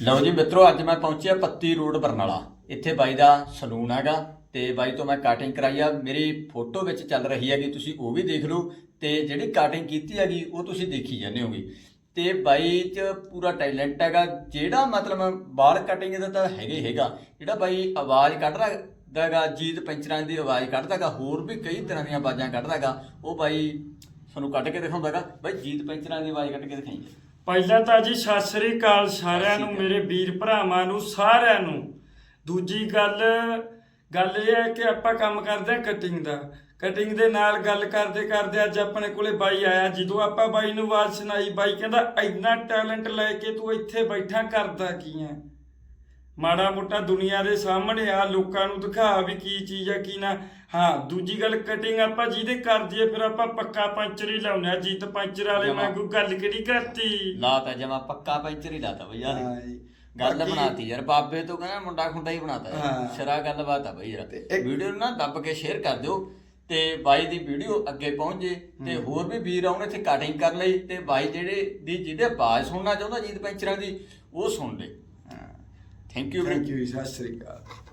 ਲਓ ਜੀ ਮਿੱਤਰੋ, ਅੱਜ ਮੈਂ ਪਹੁੰਚਿਆ ਪੱਤੀ ਰੋਡ ਬਰਨਾਲਾ। ਇੱਥੇ ਬਾਈ ਦਾ ਸਲੂਨ ਹੈਗਾ ਤੇ ਬਾਈ ਤੋਂ ਮੈਂ ਕਟਿੰਗ ਕਰਾਈ ਆ। ਮੇਰੀ ਫੋਟੋ ਵਿੱਚ ਚੱਲ ਰਹੀ ਹੈਗੀ, ਤੁਸੀਂ ਉਹ ਵੀ ਦੇਖ ਲਓ ਤੇ ਜਿਹੜੀ ਕਟਿੰਗ ਕੀਤੀ ਹੈਗੀ, ਉਹ ਤੁਸੀਂ ਦੇਖੀ ਜਾਂਦੇ ਹੋਗੇ। ਤੇ ਬਾਈ 'ਚ ਪੂਰਾ ਟੈਲੈਂਟ ਹੈਗਾ। ਜਿਹੜਾ ਮਤਲਬ ਬਾਲ ਕਟਿੰਗ ਦਾ ਤਾਂ ਹੈਗੇ ਹੈਗਾ। ਜਿਹੜਾ ਬਾਈ ਆਵਾਜ਼ ਕੱਢਦਾ ਹੈਗਾ, ਜੀਤ ਪੈਂਚਰਾਂ ਦੀ ਆਵਾਜ਼ ਕੱਢਦਾ ਹੈਗਾ, ਹੋਰ ਵੀ ਕਈ ਤਰ੍ਹਾਂ ਦੀਆਂ ਆਵਾਜ਼ਾਂ ਕੱਢਦਾ ਹੈਗਾ, ਉਹ ਬਾਈ ਤੁਹਾਨੂੰ ਕੱਢ ਕੇ ਦਿਖਾਉਂਦਾ ਹੈਗਾ। ਬਾਈ ਜੀਤ ਪੈਂਚਰਾਂ ਦੀ ਆਵਾਜ਼ ਕੱਢ ਕੇ ਦਿਖਾਈ ਪਹਿਲਾਂ ਤਾਂ ਜੀ ਸਤਿ ਸ੍ਰੀ ਅਕਾਲ ਸਾਰਿਆਂ ਨੂੰ ਮੇਰੇ ਵੀਰ ਭਰਾਵਾਂ ਨੂੰ ਸਾਰਿਆਂ ਨੂੰ। ਦੂਜੀ ਗੱਲ ਗੱਲ ਇਹ ਹੈ ਕਿ ਆਪਾਂ ਕੰਮ ਕਰਦੇ ਆ ਕਟਿੰਗ ਦਾ। ਕਟਿੰਗ ਦੇ ਨਾਲ ਗੱਲ ਕਰਦੇ ਕਰਦੇ ਅੱਜ ਆਪਣੇ ਕੋਲੇ ਬਾਈ ਆਇਆ ਜਦੋਂ ਆਪਾਂ ਬਾਈ ਨੂੰ ਆਵਾਜ਼ ਸੁਣਾਈ ਬਾਈ ਕਹਿੰਦਾ ਇੰਨਾ ਟੈਲੈਂਟ ਲੈ ਕੇ ਤੂੰ ਇੱਥੇ ਬੈਠਾ ਕਰਦਾ ਕੀ ਹੈ? ਮਾੜਾ ਮੋਟਾ ਦੁਨੀਆ ਦੇ ਸਾਹਮਣੇ ਆ ਲੋਕਾਂ ਨੂੰ ਦਿਖਾ ਵੀ ਕੀ ਚੀਜ਼ ਆ ਕੀ ਨਾ। ਹਾਂ ਦੂਜੀ ਗੱਲ ਕਟਿੰਗ ਆਪਾਂ ਜਿਹਦੇ ਕਰ ਦਈਏ ਫਿਰ ਆਪਾਂ ਪੱਕਾ ਪੰਚਰ ਹੀ ਲਾਉਨੇ ਆ। ਜੀਤ ਪੰਚਰ ਵਾਲੇ ਮੈਂ ਕੋਈ ਗੱਲ ਕਿਹੜੀ ਕਰਤੀ? ਲਾਤਾ ਜਮਾ ਪੱਕਾ ਪੈਂਚਰ ਹੀ ਲਾਤਾ ਬਈ ਯਾਰ। ਗੱਲ ਬਣਾਤੀ ਯਾਰ ਬਾਬੇ ਤੋਂ ਕਹਿੰਦਾ ਮੁੰਡਾ ਖੁੰਡਾ ਹੀ ਬਣਾਤਾ। ਸਿਰਾ ਗੱਲਬਾਤ ਆ ਬਈ ਯਾਰ। ਵੀਡੀਓ ਨੂੰ ਨਾ ਦੱਬ ਕੇ ਸ਼ੇਅਰ ਕਰ ਦਿਓ ਤੇ ਬਾਈ ਦੀ ਵੀਡੀਓ ਅੱਗੇ ਪਹੁੰਚ ਜੇ ਤੇ ਹੋਰ ਵੀ ਵੀਰ ਆਉਣ ਇੱਥੇ ਕਟਿੰਗ ਕਰ ਲਈ ਤੇ ਬਾਈ ਜਿਹੜੇ ਦੀ ਜਿਹਦੇ ਆਵਾਜ਼ ਸੁਣਨਾ ਚਾਹੁੰਦਾ ਜੀਤ ਪੈਂਚਰਾਂ ਦੀ ਉਹ ਸੁਣ ਲੈ। Thank you thank you Sat Sri Akal